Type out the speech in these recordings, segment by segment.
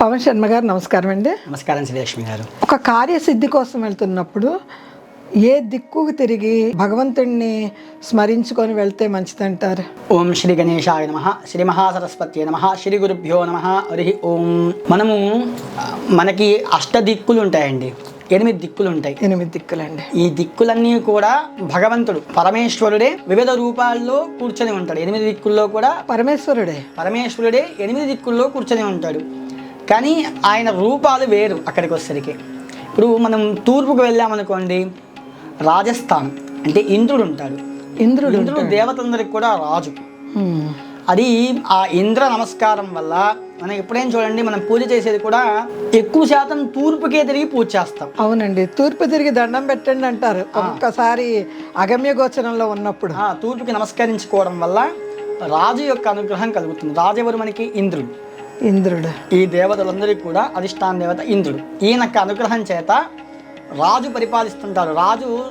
పవన్ శర్మ గారు నమస్కారం అండి. నమస్కారం శ్రీలక్ష్మి గారు. ఒక కార్యసిద్ధి కోసం వెళ్తున్నప్పుడు ఏ దిక్కుకు తిరిగి భగవంతుణ్ణి స్మరించుకొని వెళ్తే మంచిదంటారు? ఓం శ్రీ గణేశాయ నమ శ్రీ మహాసరస్వతి నమ శ్రీ గురుభ్యో నమ హరి ఓం. మనము మనకి అష్ట దిక్కులు ఉంటాయండి. ఎనిమిది దిక్కులు ఉంటాయి. ఎనిమిది దిక్కులండి. ఈ దిక్కులన్నీ కూడా భగవంతుడు పరమేశ్వరుడే వివిధ రూపాల్లో కూర్చొని ఉంటాడు. ఎనిమిది దిక్కుల్లో కూడా పరమేశ్వరుడే? పరమేశ్వరుడే ఎనిమిది దిక్కుల్లో కూర్చొని ఉంటాడు. కానీ ఆయన రూపాలు వేరు అక్కడికి వచ్చేసరికి. ఇప్పుడు మనం తూర్పుకు వెళ్ళామనుకోండి రాజస్థాన్ అంటే ఇంద్రుడు ఉంటాడు. ఇంద్రుడు ఇంద్రుడు దేవతందరికి కూడా రాజు. అది ఆ ఇంద్ర నమస్కారం వల్ల మనం ఎప్పుడైనా చూడండి మనం పూజ చేసేది కూడా ఎక్కువ శాతం తూర్పుకే తిరిగి పూజ చేస్తాం. అవునండి. తూర్పు తిరిగి దండం పెట్టండి అంటారు. ఒక్కసారి అగమ్య గోచరంలో ఉన్నప్పుడు. ఆ తూర్పుకి నమస్కరించుకోవడం వల్ల రాజు యొక్క అనుగ్రహం కలుగుతుంది. రాజు ఎవరు మనకి? ఇంద్రుడు. ఇంద్రుడు. ఈ దేవతలందరికీ కూడా అధిష్టాన దేవత ఇంద్రుడు. ఈయనక్క అనుగ్రహం చేత రాజు పరిపాలిస్తుంటారు రాజు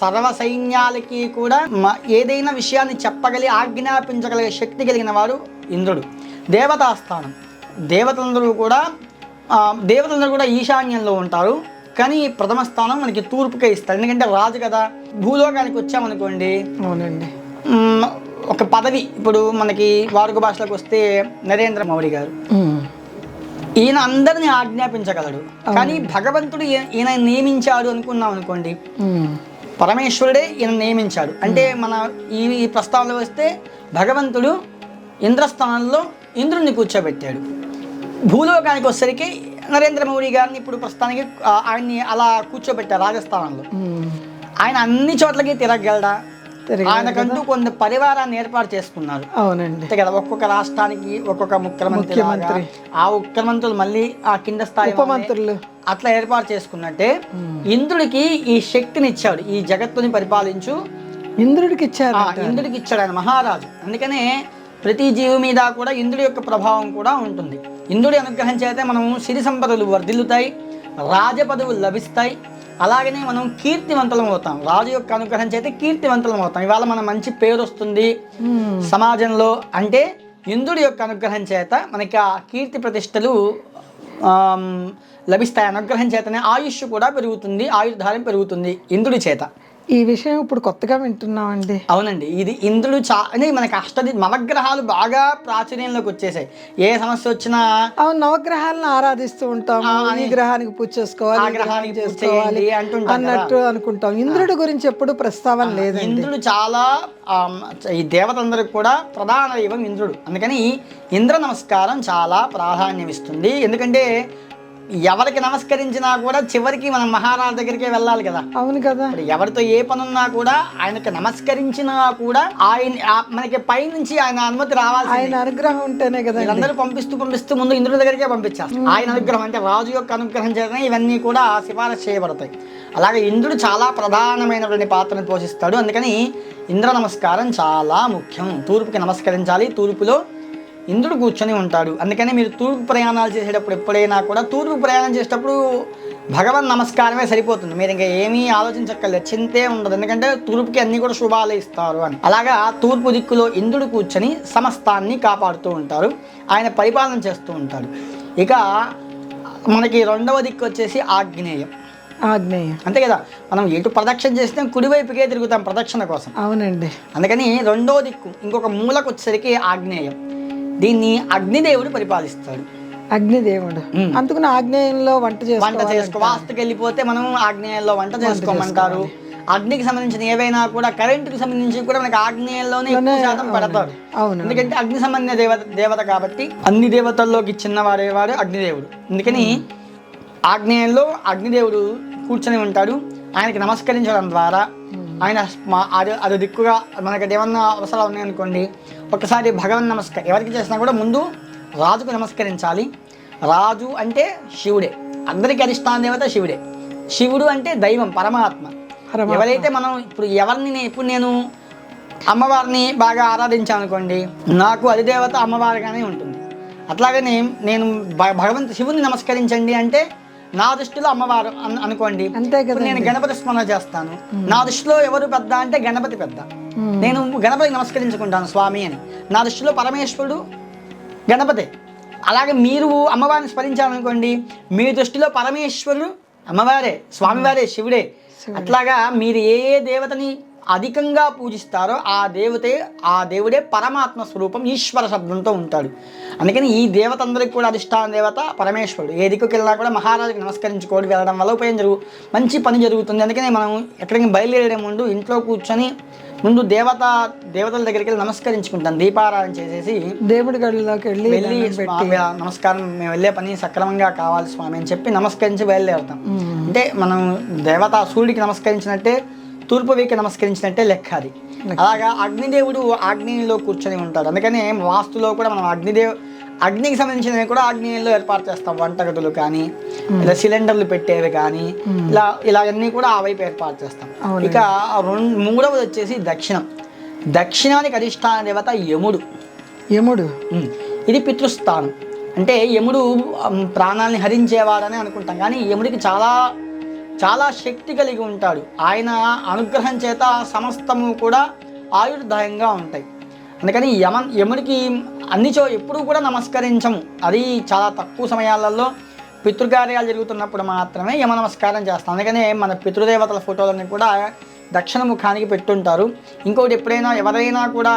సర్వ సైన్యాలకి కూడా ఏదైనా విషయాన్ని చెప్పగలి ఆజ్ఞాపించగలిగే శక్తి కలిగిన వాడు ఇంద్రుడు. దేవతాస్థానం. దేవతలందరూ కూడా దేవతలందరూ కూడా ఈశాన్యంలో ఉంటారు. కానీ ప్రథమ స్థానం మనకి తూర్పుకే ఇస్తారు. ఎందుకంటే రాజు కదా. భూలోకానికి వచ్చామనుకోండి. అవునండి. ఒక పదవి. ఇప్పుడు మనకి వాడుక భాషలోకి వస్తే నరేంద్ర మోడీ గారు. ఈయన అందరిని ఆజ్ఞాపించగలడు. కానీ భగవంతుడు ఈయ- ఈయన నియమించాడు అనుకున్నాం అనుకోండి. పరమేశ్వరుడే ఈయన నియమించాడు. అంటే మన ఈ ప్రస్తావనలో వస్తే భగవంతుడు ఇంద్రస్థానంలో ఇంద్రుడిని కూర్చోబెట్టాడు. భూలోకానికి వచ్చేసరికి నరేంద్ర మోడీ గారిని ఇప్పుడు ప్రస్తుతానికి ఆయన్ని అలా కూర్చోబెట్టారు రాజస్థానంలో. ఆయన అన్ని చోట్లకి తిరగలడా తిరిగి ఆయనకంటూ కొంత పరివారాన్ని ఏర్పాటు చేసుకున్నారు. అవునండి. అంతే కదా ఒక్కొక్క రాష్ట్రానికి ఒక్కొక్క ముఖ్యమంత్రి ఆ ముఖ్యమంత్రులు మళ్ళీ ఆ కింద స్థాయి ఉపమంత్రులు. అట్లా ఏర్పాటు చేసుకున్నట్టే ఇంద్రుడికి ఈ శక్తిని ఇచ్చాడు ఈ జగత్తుని పరిపాలించు. ఇంద్రుడికి ఇచ్చారు ఆ ఇంద్రుడికి ఇచ్చాడు ఆయన మహారాజు. అందుకనే ప్రతి జీవి మీద కూడా ఇంద్రుడి యొక్క ప్రభావం కూడా ఉంటుంది. ఇంద్రుడి అనుగ్రహం చేతే మనం సిరి సంపదలు వర్ధిల్లుతాయి రాజపదవులు లభిస్తాయి అలాగనే మనం కీర్తివంతులం అవుతాం. రాజు యొక్క అనుగ్రహం చేతే కీర్తివంతులం అవుతాం. ఇవాళ మన మంచి పేరు వస్తుంది. సమాజంలో అంటే ఇంద్రుడి యొక్క అనుగ్రహం చేత మనకి ఆ కీర్తి ప్రతిష్టలు లభిస్తాయి. అనుగ్రహం చేతనే ఆయుష్ కూడా పెరుగుతుంది ఆయుర్ధారం పెరుగుతుంది ఇంద్రుడి చేత. ఈ విషయం ఇప్పుడు కొత్తగా వింటున్నామండి. అవునండి. ఇది ఇంద్రుడు చా అంటే మనకి అష్టది నవగ్రహాలు బాగా ప్రాచుర్యంలోకి వచ్చేసాయి. ఏ సమస్య వచ్చినా అవును నవగ్రహాలను ఆరాధిస్తూ ఉంటాం ఈ గ్రహానికి పూజ చేసుకోవాలి గ్రహానికి చేసుకోవాలి. అన్నట్టు అనుకుంటాం ఇంద్రుడి గురించి ఎప్పుడు ప్రస్తావన లేదండి. ఇంద్రుడు చాలా ఈ దేవతందరికి కూడా ప్రధాన దైవం ఇంద్రుడు. అందుకని ఇంద్ర నమస్కారం చాలా ప్రాధాన్యం ఇస్తుంది ఎందుకంటే ఎవరికి నమస్కరించినా కూడా చివరికి మనం మహారాజు దగ్గరికే వెళ్ళాలి కదా. అవును కదా. ఎవరితో ఏ పనున్నా కూడా ఆయనకి నమస్కరించినా కూడా ఆయన మనకి పైనుంచి ఆయన అనుమతి రావాల్సి ఆయన అనుగ్రహం ఉంటేనే కదా వీళ్ళందరూ పంపిస్తూ పంపిస్తూ ముందు ఇంద్రుడి దగ్గరికే పంపించారు ఆయన అనుగ్రహం అంటే రాజు యొక్క అనుగ్రహం చేతనే ఇవన్నీ కూడా సిఫారసు చేయబడతాయి. అలాగే ఇంద్రుడు చాలా ప్రధానమైనటువంటి పాత్రను పోషిస్తాడు. అందుకని ఇంద్ర నమస్కారం చాలా ముఖ్యం. తూర్పుకి నమస్కరించాలి. తూర్పులో ఇంద్రుడు కూర్చొని ఉంటాడు. అందుకని మీరు తూర్పు ప్రయాణాలు చేసేటప్పుడు ఎప్పుడైనా కూడా తూర్పు ప్రయాణం చేసేటప్పుడు భగవన్ నమస్కారమే సరిపోతుంది. మీరు ఇంకా ఏమీ ఆలోచించక్కర్లేదు. చింతే ఉండదు. ఎందుకంటే తూర్పుకి అన్ని కూడా శుభాలే ఇస్తారు అని. అలాగా తూర్పు దిక్కులో ఇంద్రుడు కూర్చొని సమస్తాన్ని కాపాడుతూ ఉంటారు. ఆయన పరిపాలన చేస్తూ ఉంటాడు. ఇక మనకి రెండవ దిక్కు వచ్చేసి ఆగ్నేయం. ఆగ్నేయం. అంతే కదా? మనం ఎటు ప్రదక్షిణ చేస్తే కుడివైపుకే తిరుగుతాం ప్రదక్షిణ కోసం. అవునండి. అందుకని రెండో దిక్కు ఇంకొక మూలకు వచ్చేసరికి ఆగ్నేయం. దీన్ని అగ్నిదేవుడు పరిపాలిస్తాడు. అగ్నిదేవుడు. అందుకని ఆగ్నేయంలో వంట వంట చేసుకో వాస్తుకి వెళ్ళిపోతే మనం ఆగ్నేయంలో వంట చేసుకోమంటారు. అగ్నికి సంబంధించిన ఏవైనా కూడా కరెంటుకి సంబంధించి కూడా మనకి ఆగ్నేయంలోనే ఎక్కువ శాతం అవును ఎందుకంటే అగ్ని సంబంధించిన దేవత దేవత కాబట్టి అన్ని దేవతల్లోకి చిన్నవాడేవాడు అగ్నిదేవుడు. అందుకని ఆగ్నేయంలో అగ్నిదేవుడు కూర్చొని ఉంటాడు. ఆయనకి నమస్కరించడం ద్వారా ఆయన అది దిక్కుగా మనకి ఏమన్నా అవసరాలు ఉన్నాయనుకోండి ఒకసారి భగవన్ నమస్కారం. ఎవరికి చేసినా కూడా ముందు రాజుకు నమస్కరించాలి. రాజు అంటే శివుడే. అందరికీ అధిష్టాన దేవత శివుడే. శివుడు అంటే దైవం పరమాత్మ. ఎవరైతే మనం ఇప్పుడు ఎవరిని ఇప్పుడు నేను అమ్మవారిని బాగా ఆరాధించాను అనుకోండి నాకు అధిదేవత అమ్మవారిగానే ఉంటుంది. అట్లాగనే నేను భగవంతు శివుని నమస్కరించండి అంటే నా దృష్టిలో అమ్మవారు అన్- అనుకోండి. అంతే ఇప్పుడు కదా నేను గణపతి స్మరణ చేస్తాను. నా దృష్టిలో ఎవరు పెద్ద అంటే గణపతి పెద్ద. నేను గణపతికి నమస్కరించుకుంటాను స్వామి అని. నా దృష్టిలో పరమేశ్వరుడు గణపతే. అలాగే మీరు అమ్మవారిని స్మరించాలనుకోండి మీ దృష్టిలో పరమేశ్వరుడు అమ్మవారే స్వామివారే శివుడే. అట్లాగా మీరు ఏ దేవతని అధికంగా పూజిస్తారో ఆ దేవతే ఆ దేవుడే పరమాత్మ స్వరూపం ఈశ్వర శబ్దంతో ఉంటాడు. అందుకని ఈ దేవత అందరికి కూడా అధిష్టాన దేవత పరమేశ్వరుడు. ఏ దిక్కుకి వెళ్ళినా కూడా మహారాజుకి నమస్కరించుకోవడం వెళ్ళడం వల్ల ఉపయోగం జరుగు మంచి పని జరుగుతుంది. అందుకని మనం ఎక్కడికి బయలుదేరే ముందు ఇంట్లో కూర్చొని ముందు దేవత దేవతల దగ్గరికి వెళ్ళి నమస్కరించుకుంటాం. దీపారాధన చేసేసి దేవుడి గడిలోకి వెళ్ళి వెళ్ళి నమస్కారం మేము వెళ్ళే పని సక్రమంగా కావాలి స్వామి అని చెప్పి నమస్కరించి బయలుదేరుతాం. అంటే మనం దేవత సూర్యుడికి నమస్కరించినట్టే తూర్పు వీకి నమస్కరించినట్టే లెక్క అది. అలాగా అగ్నిదేవుడు ఆగ్నేయంలో కూర్చొని ఉంటాడు. అందుకని వాస్తులో కూడా మనం అగ్నిదేవ్ అగ్నికి సంబంధించినవి కూడా ఆగ్నేయంలో ఏర్పాటు చేస్తాం. వంటగదులు కానీ ఇలా సిలిండర్లు పెట్టేవి కానీ ఇలా ఇలా అన్నీ కూడా ఆ వైపు ఏర్పాటు చేస్తాం. ఇక రెండు మూడవది వచ్చేసి దక్షిణం. దక్షిణానికి అధిష్టాన దేవత యముడు. యముడు. ఇది పితృస్థానం. అంటే యముడు ప్రాణాల్ని హరించేవాడని అనుకుంటాం. కానీ యముడికి చాలా చాలా శక్తి కలిగి ఉంటాడు. ఆయన అనుగ్రహం చేత సమస్తము కూడా ఆయుర్దాయంగా ఉంటాయి. అందుకని యమ యముడికి అన్ని చో ఎప్పుడూ కూడా నమస్కరించము. అది చాలా తక్కువ సమయాలలో పితృకార్యాలు జరుగుతున్నప్పుడు మాత్రమే యమ నమస్కారం చేస్తాం. అందుకనే మన పితృదేవతల ఫోటోలన్నీ కూడా దక్షిణ ముఖానికి పెట్టుంటారు. ఇంకోటి ఎప్పుడైనా ఎవరైనా కూడా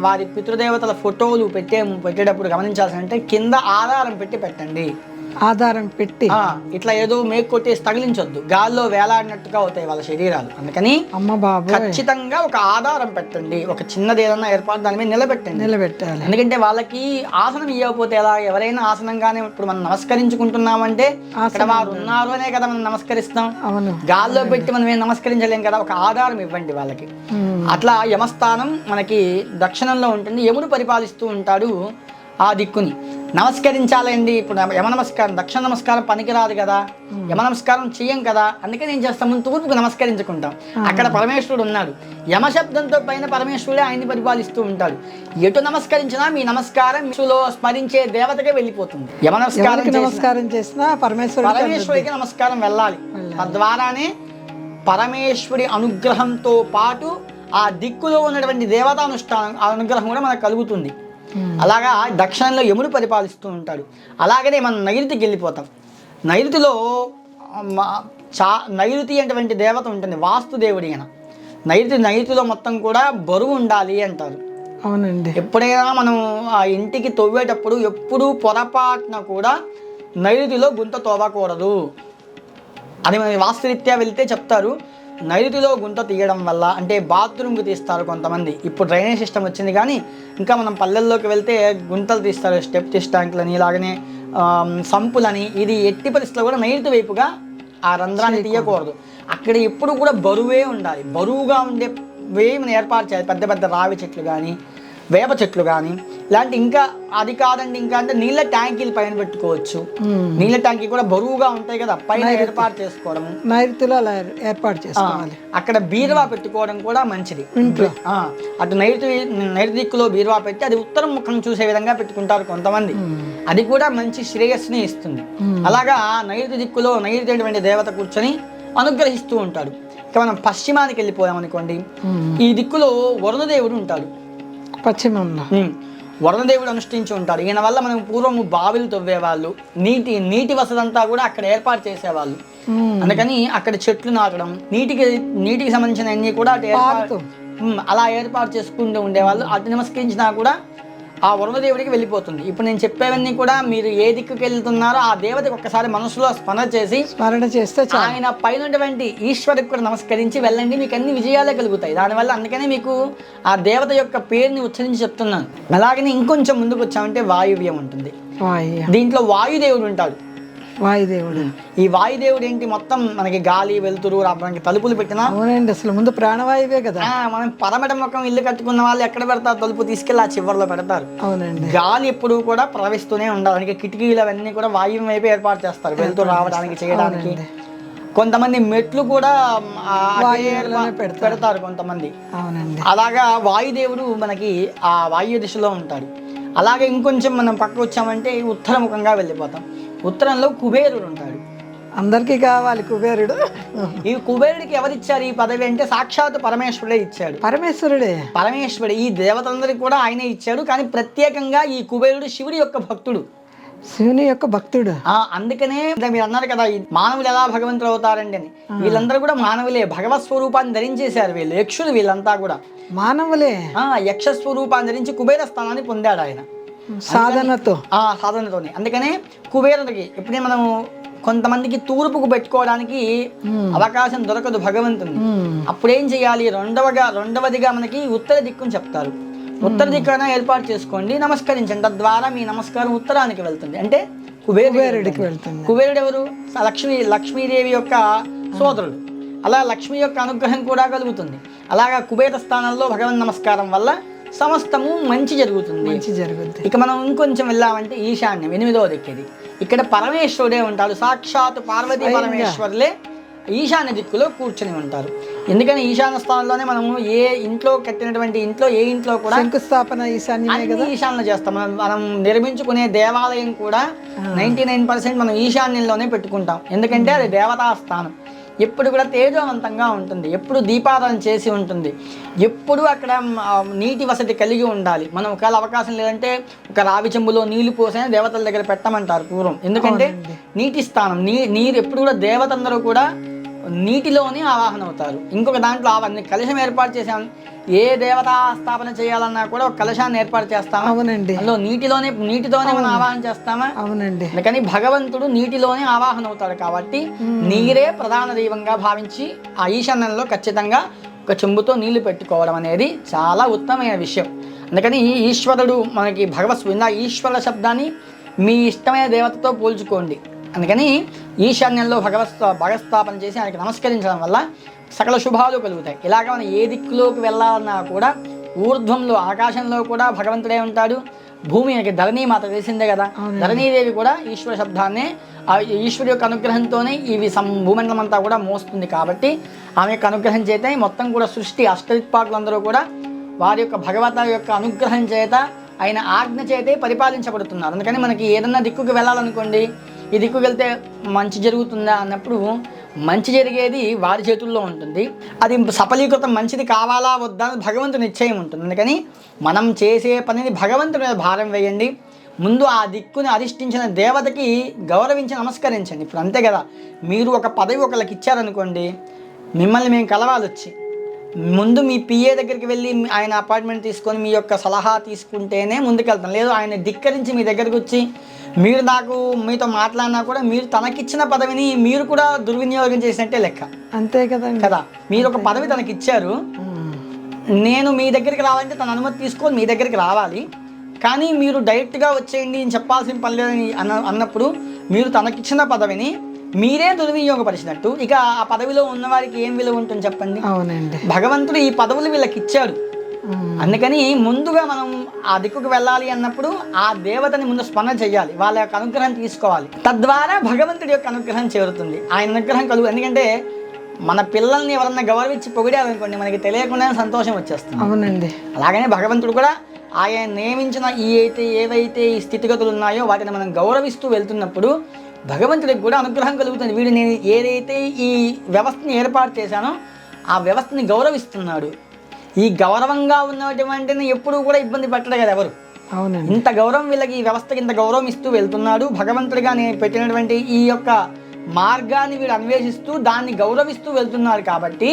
వారి పితృదేవతల ఫోటోలు పెట్టే పెట్టేటప్పుడు గమనించాల్సి అంటే కింద ఆధారం పెట్టి పెట్టండి. ఆధారం పెట్టి. ఇట్లా ఏదో మేకు కొట్టేసి తగిలించొద్దు. గాల్లో వేలాడినట్టుగా అవుతాయి వాళ్ళ శరీరాలు. అందుకని అమ్మ బాబు ఖచ్చితంగా ఒక ఆధారం పెట్టండి. ఒక చిన్నది ఏదన్నా ఏర్పాటు దాని మీద నిలబెట్టండి. నిలబెట్టాలి. ఎందుకంటే వాళ్ళకి ఆసనం ఇవ్వకపోతే ఎలా? ఎవరైనా ఆసనంగానే ఇప్పుడు మనం నమస్కరించుకుంటున్నామంటే అక్కడ వారు ఉన్నారు అనే కదా మనం నమస్కరిస్తాం. అవును. గాల్లో పెట్టి మనం ఏం నమస్కరించలేం కదా? ఒక ఆధారం ఇవ్వండి వాళ్ళకి. అట్లా యమస్థానం మనకి దక్షిణంలో ఉంటుంది. యముడు పరిపాలిస్తూ ఉంటాడు. ఆ దిక్కుని. నమస్కరించాలండి. ఇప్పుడు యమ నమస్కారం దక్షిణ నమస్కారం పనికిరాదు కదా. యమ నమస్కారం చెయ్యం కదా. అందుకే నేను చేస్తాము తూర్పుకు నమస్కరించుకుంటాం. అక్కడ పరమేశ్వరుడు ఉన్నాడు. యమ శబ్దంతో పైన పరమేశ్వరుడే ఆయన్ని పరిపాలిస్తూ ఉంటాడు. ఎటు నమస్కరించినా మీ నమస్కారం మీలో స్మరించే దేవతకే వెళ్ళిపోతుంది. యమ నమస్కారం నమస్కారం చేసినా పరమేశ్వరుడికి పరమేశ్వరికి నమస్కారం వెళ్ళాలి. తద్వారానే పరమేశ్వరి అనుగ్రహంతో పాటు ఆ దిక్కులో ఉన్నటువంటి దేవతానుష్ఠానం ఆ అనుగ్రహం కూడా మనకు కలుగుతుంది. అలాగా దక్షిణంలో యముడు పరిపాలిస్తూ ఉంటాడు. అలాగనే మనం నైరుతికి వెళ్ళిపోతాం. నైరుతిలో మ- చా నైరుతి అటువంటి దేవత ఉంటుంది వాస్తు దేవుడి అయిన నైరుతి నైరుతిలో మొత్తం కూడా బరువు ఉండాలి అంటారు. అవునండి. ఎప్పుడైనా మనం ఆ ఇంటికి తవ్వేటప్పుడు ఎప్పుడూ పొరపాటున కూడా నైరుతిలో గుంత తవ్వకూడదు అది మన వాస్తురీత్యా వెళ్తే చెప్తారు. నైరుతిలో గుంత తీయడం వల్ల అంటే బాత్రూమ్కి తీస్తారు కొంతమంది. ఇప్పుడు డ్రైనేజ్ సిస్టమ్ వచ్చింది కానీ ఇంకా మనం పల్లెల్లోకి వెళ్తే గుంతలు తీస్తారు స్టెప్ ట్యాంకులని ఇలాగనే సంపులని. ఇది ఎట్టి పరిస్థితుల్లో కూడా నైరుతి వైపుగా ఆ రంధ్రాన్ని తీయకూడదు. అక్కడ ఎప్పుడు కూడా బరువే ఉండాలి. బరువుగా ఉండే మనం ఏర్పాటు చేయాలి. పెద్ద పెద్ద రావి చెట్లు కానీ వేప చెట్లు కానీ. ఇలాంటి ఇంకా అది కాదండి ఇంకా అంటే నీళ్ళ ట్యాంకీలు పైన పెట్టుకోవచ్చు. నీళ్ళ ట్యాంకీ కూడా బరువుగా ఉంటాయి కదా పైన ఏర్పాటు చేసుకోవడము. నైరుతిలో అలా ఏర్పాటు చేసుకోవాలి. అక్కడ బీరువా పెట్టుకోవడం కూడా మంచిది. అటు నైరుతి నైరుతి దిక్కులో బీరువా పెట్టి అది ఉత్తరం ముఖం చూసే విధంగా పెట్టుకుంటారు కొంతమంది. అది కూడా మంచి శ్రేయస్సుని ఇస్తుంది. అలాగా నైరుతి దిక్కులో నైరుతి దేవత కూర్చొని అనుగ్రహిస్తూ ఉంటాడు. ఇక మనం పశ్చిమానికి వెళ్ళిపోయాం అనుకోండి ఈ దిక్కులో వరుణదేవుడు ఉంటాడు. పశ్చిమంలో. వరుణదేవుడు అనుష్ఠించి ఉంటాడు ఈయన వల్ల మనం పూర్వము బావిలు తవ్వేవాళ్ళు నీటి నీటి వసతంతా కూడా అక్కడ ఏర్పాటు చేసేవాళ్ళు. అందుకని అక్కడ చెట్లు నాటడం నీటికి నీటికి సంబంధించిన అన్ని కూడా అలా ఏర్పాటు చేసుకుంటూ ఉండేవాళ్ళు. అటు నమస్కరించినా కూడా ఆ వరుణదేవుడికి వెళ్ళిపోతుంది. ఇప్పుడు నేను చెప్పేవన్నీ కూడా మీరు ఏ దిక్కుకి వెళ్తున్నారో ఆ దేవతకి ఒక్కసారి మనసులో స్మరణ చేసి స్మరణ చేస్తే ఆయన పైనటువంటి ఈశ్వరికి కూడా నమస్కరించి వెళ్ళండి. మీకు అన్ని విజయాలే కలుగుతాయి. దానివల్ల అందుకనే మీకు ఆ దేవత యొక్క పేరుని ఉచ్చరించి చెప్తున్నాను. అలాగనే ఇంకొంచెం ముందుకు వచ్చామంటే వాయువ్యం ఉంటుంది. దీంట్లో వాయుదేవుడు ఉంటాడు. వాయుదేవుడు. ఈ వాయుదేవుడు ఏంటి? మొత్తం మనకి గాలి వెలుతురు రావడానికి తలుపులు పెట్టినా అవునండి అసలు ముందు ప్రాణవాయువే కదా. మనం పరమట ముఖం ఇల్లు కట్టుకున్న వాళ్ళు ఎక్కడ పెడతారు? తలుపు తీసుకెళ్ళి ఆ చివర్లో పెడతారు. అవునండి. గాలి ఎప్పుడు కూడా ప్రవహిస్తూనే ఉండాలి. అందుకే కిటికీలు అవన్నీ కూడా వాయువు వైపు ఏర్పాటు చేస్తారు. వెలుతురు రావడానికి చేయడానికి. కొంతమంది మెట్లు కూడా. పెడతారు. కొంతమంది. అవునండి. అలాగా వాయుదేవుడు మనకి ఆ వాయు దిశలో ఉంటాడు. అలాగే ఇంకొంచెం మనం పక్క వచ్చామంటే ఉత్తరముఖంగా వెళ్ళిపోతాం. ఉత్తరంలో కుబేరుడు ఉంటాడు. అందరికీ కావాలి కుబేరుడు. ఈ కుబేరుడికి ఎవరిచ్చారు ఈ పదవి అంటే సాక్షాత్ పరమేశ్వరుడే ఇచ్చాడు. పరమేశ్వరుడే. పరమేశ్వరుడు. ఈ దేవతలందరికీ కూడా ఆయనే ఇచ్చాడు కానీ ప్రత్యేకంగా ఈ కుబేరుడు శివుడి యొక్క భక్తుడు. శివుని యొక్క భక్తుడు. ఆ అందుకనే మీరు అన్నారు కదా మానవులు ఎలా భగవంతుడు అవుతారండి అని. వీళ్ళందరూ కూడా మానవులే భగవత్ స్వరూపాన్ని ధరించేశారు వీళ్ళు యక్షులు వీళ్ళంతా కూడా. మానవులే. ఆ యక్ష స్వరూపాన్ని ధరించి కుబేర స్థానాన్ని పొందాడు ఆయన. సాధనతో. ఆ సాధనతోనే. అందుకనే కుబేరుడికి ఎప్పుడే మనము కొంతమందికి తూర్పుకు పెట్టుకోవడానికి అవకాశం దొరకదు భగవంతుని. అప్పుడేం చేయాలి? రెండవగా రెండవదిగా మనకి ఉత్తర దిక్కుని చెప్తారు. ఉత్తర దిక్కున ఏర్పాటు చేసుకోండి నమస్కరించండి. తద్వారా మీ నమస్కారం ఉత్తరానికి వెళ్తుంది. అంటే కుబేరుడికి వెళ్తుంది. కుబేరుడు ఎవరు లక్ష్మీ లక్ష్మీదేవి యొక్క సోదరుడు. అలా లక్ష్మి యొక్క అనుగ్రహం కూడా కలుగుతుంది. అలాగా కుబేర స్థానంలో భగవన్ నమస్కారం వల్ల సమస్తము మంచి జరుగుతుంది. మంచి జరుగుద్ది. ఇక మనం ఇంకొంచెం వెళ్ళామంటే ఈశాన్యం ఎనిమిదవ దిక్కేది. ఇక్కడ పరమేశ్వరుడే ఉంటాడు. సాక్షాత్ పార్వతీ పరమేశ్వరులే ఈశాన్య దిక్కులో కూర్చొని ఉంటారు. ఎందుకని ఈశాన్య స్థానంలోనే మనము ఏ ఇంట్లో కట్టినటువంటి ఇంట్లో ఏ ఇంట్లో కూడా శంకుస్థాపన ఈశాన్యమే అన్ని ఈశాన్యంలో చేస్తాం. మనం మనం నిర్మించుకునే దేవాలయం కూడా నైంటీ నైన్ పర్సెంట్ మనం ఈశాన్యంలోనే పెట్టుకుంటాం. ఎందుకంటే అది దేవతా స్థానం. ఎప్పుడు కూడా తేజవంతంగా ఉంటుంది. ఎప్పుడు దీపారాధన చేసి ఉంటుంది. ఎప్పుడు అక్కడ నీటి వసతి కలిగి ఉండాలి. మనం ఒకవేళ అవకాశం లేదంటే ఒక రావి చెంబులో నీళ్ళు పోసైనా దేవతల దగ్గర పెట్టమంటారు పూర్వం. ఎందుకంటే నీటి స్థానం నీ నీరు ఎప్పుడు కూడా దేవతందరూ కూడా నీటిలోనే ఆవాహన అవుతారు ఇంకొక దాంట్లో అవన్నీ కలశం ఏర్పాటు చేసాం ఏ దేవతా స్థాపన చేయాలన్నా కూడా ఒక కలశాన్ని ఏర్పాటు చేస్తామా? అవునండి. అందులో నీటిలోనే నీటితోనే మనం ఆవాహన చేస్తామా? అవునండి. అందుకని భగవంతుడు నీటిలోనే ఆవాహన అవుతాడు కాబట్టి నీరే ప్రధాన దైవంగా భావించి ఆ ఈశాన్యంలో ఖచ్చితంగా ఒక చెంబుతో నీళ్ళు పెట్టుకోవడం అనేది చాలా ఉత్తమమైన విషయం. అందుకని ఈ ఈశ్వరుడు మనకి భగవత్ ఈశ్వర శబ్దాన్ని మీ ఇష్టమైన దేవతతో పోల్చుకోండి. అందుకని ఈశాన్యంలో భగవత్ భగస్థాపన చేసి ఆయనకి నమస్కరించడం వల్ల సకల శుభాలు కలుగుతాయి. ఇలాగ మనం ఏ దిక్కులోకి వెళ్ళాలన్నా కూడా ఊర్ధ్వంలో ఆకాశంలో కూడా భగవంతుడే ఉంటాడు. భూమి మనకి ధరణి మాత తెలిసిందే కదా. ధరణీదేవి కూడా ఈశ్వర శబ్దాన్నే ఈశ్వరు యొక్క అనుగ్రహంతోనే ఇవి సం భూమండలం అంతా కూడా మోస్తుంది కాబట్టి ఆమె యొక్క అనుగ్రహం చేత మొత్తం కూడా సృష్టి అష్టదిక్పాకులందరూ కూడా వారి యొక్క భగవత యొక్క అనుగ్రహం చేత ఆయన ఆజ్ఞ చేతే పరిపాలించబడుతున్నారు. అందుకని మనకి ఏదన్నా దిక్కుకి వెళ్ళాలనుకోండి ఈ దిక్కుకి వెళ్తే మంచి జరుగుతుందా అన్నప్పుడు మంచి జరిగేది వారి చేతుల్లో ఉంటుంది. అది సఫలీకృతం మంచిది కావాలా వద్దా అని భగవంతుని నిశ్చయం ఉంటుంది. అందుకని మనం చేసే పనిని భగవంతుని మీద భారం వేయండి. ముందు ఆ దిక్కుని అధిష్ఠించిన దేవతకి గౌరవించి నమస్కరించండి. ఇప్పుడు అంతే కదా. మీరు ఒక పదవి ఒకళ్ళకి ఇచ్చారనుకోండి మిమ్మల్ని మేము కలవాలొచ్చి ముందు మీ పిఏ దగ్గరికి వెళ్ళి ఆయన అపాయింట్మెంట్ తీసుకొని మీ యొక్క సలహా తీసుకుంటేనే ముందుకెళ్తాం. లేదు ఆయన ధిక్కరించి మీ దగ్గరికి వచ్చి మీరు నాకు మీతో మాట్లాడినా కూడా మీరు తనకిచ్చిన పదవిని మీరు కూడా దుర్వినియోగం చేసినట్టే లెక్క. అంతే కదండి కదా? మీరు ఒక పదవి తనకి ఇచ్చారు. నేను మీ దగ్గరికి రావాలంటే తన అనుమతి తీసుకొని మీ దగ్గరికి రావాలి. కానీ మీరు డైరెక్ట్గా వచ్చేయండి అని చెప్పాల్సిన పని లేదని అన్న అన్నప్పుడు మీరు తనకిచ్చిన పదవిని మీరే దుర్వినియోగపరిచినట్టు. ఇక ఆ పదవిలో ఉన్నవారికి ఏం విలువ ఉంటుంది చెప్పండి. అవునండి. భగవంతుడు ఈ పదవులు వీళ్ళకి ఇచ్చాడు ఉమ్. అందుకని ముందుగా మనం ఆ దిక్కుకు వెళ్ళాలి అన్నప్పుడు ఆ దేవతని ముందు స్మరణ చేయాలి వాళ్ళ యొక్క అనుగ్రహం తీసుకోవాలి. తద్వారా భగవంతుడి యొక్క అనుగ్రహం చేరుతుంది. ఆయన అనుగ్రహం కలుగు ఎందుకంటే మన పిల్లల్ని ఎవరన్నా గౌరవించి పొగిడారనుకోండి మనకి తెలియకుండానే సంతోషం వచ్చేస్తుంది. అవునండి. అలాగనే భగవంతుడు కూడా ఆయన నియమించిన ఈ అయితే ఏవైతే ఈ స్థితిగతులు ఉన్నాయో వాటిని మనం గౌరవిస్తూ వెళ్తున్నప్పుడు భగవంతుడికి కూడా అనుగ్రహం కలుగుతుంది. వీడు నేను ఏదైతే ఈ వ్యవస్థని ఏర్పాటు చేశానో ఆ వ్యవస్థని గౌరవిస్తున్నాడు. ఈ గౌరవంగా ఉన్నటువంటిని ఎప్పుడూ కూడా ఇబ్బంది పెట్టడు కదా ఎవరు? అవునండి. ఇంత గౌరవం వీళ్ళకి ఈ వ్యవస్థకి ఇంత గౌరవం ఇస్తూ వెళ్తున్నాడు. భగవంతుడిగా నేను పెట్టినటువంటి ఈ యొక్క మార్గాన్ని వీడు అన్వేషిస్తూ దాన్ని గౌరవిస్తూ వెళ్తున్నారు కాబట్టి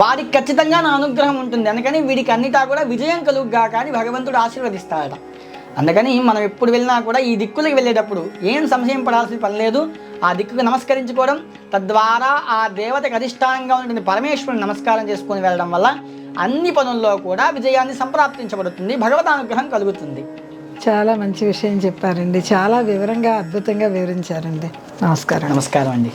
వారికి ఖచ్చితంగా నా అనుగ్రహం ఉంటుంది. అందుకని వీడికి అన్నిటా కూడా విజయం కలుగుగా కానీ భగవంతుడు ఆశీర్వదిస్తాడట. అందుకని మనం ఎప్పుడు వెళ్ళినా కూడా ఈ దిక్కులకు వెళ్ళేటప్పుడు ఏం సంశయం పడాల్సిన పని లేదు. ఆ దిక్కుకు నమస్కరించుకోవడం తద్వారా ఆ దేవతకు అధిష్టానంగా ఉంటుంది పరమేశ్వరుని నమస్కారం చేసుకొని వెళ్ళడం వల్ల అన్ని పనుల్లో కూడా విజయాన్ని సంప్రాప్తించబడుతుంది భగవద్ అనుగ్రహం కలుగుతుంది. చాలా మంచి విషయం చెప్పారండి. చాలా వివరంగా అద్భుతంగా వివరించారండి. నమస్కారం. నమస్కారం అండి.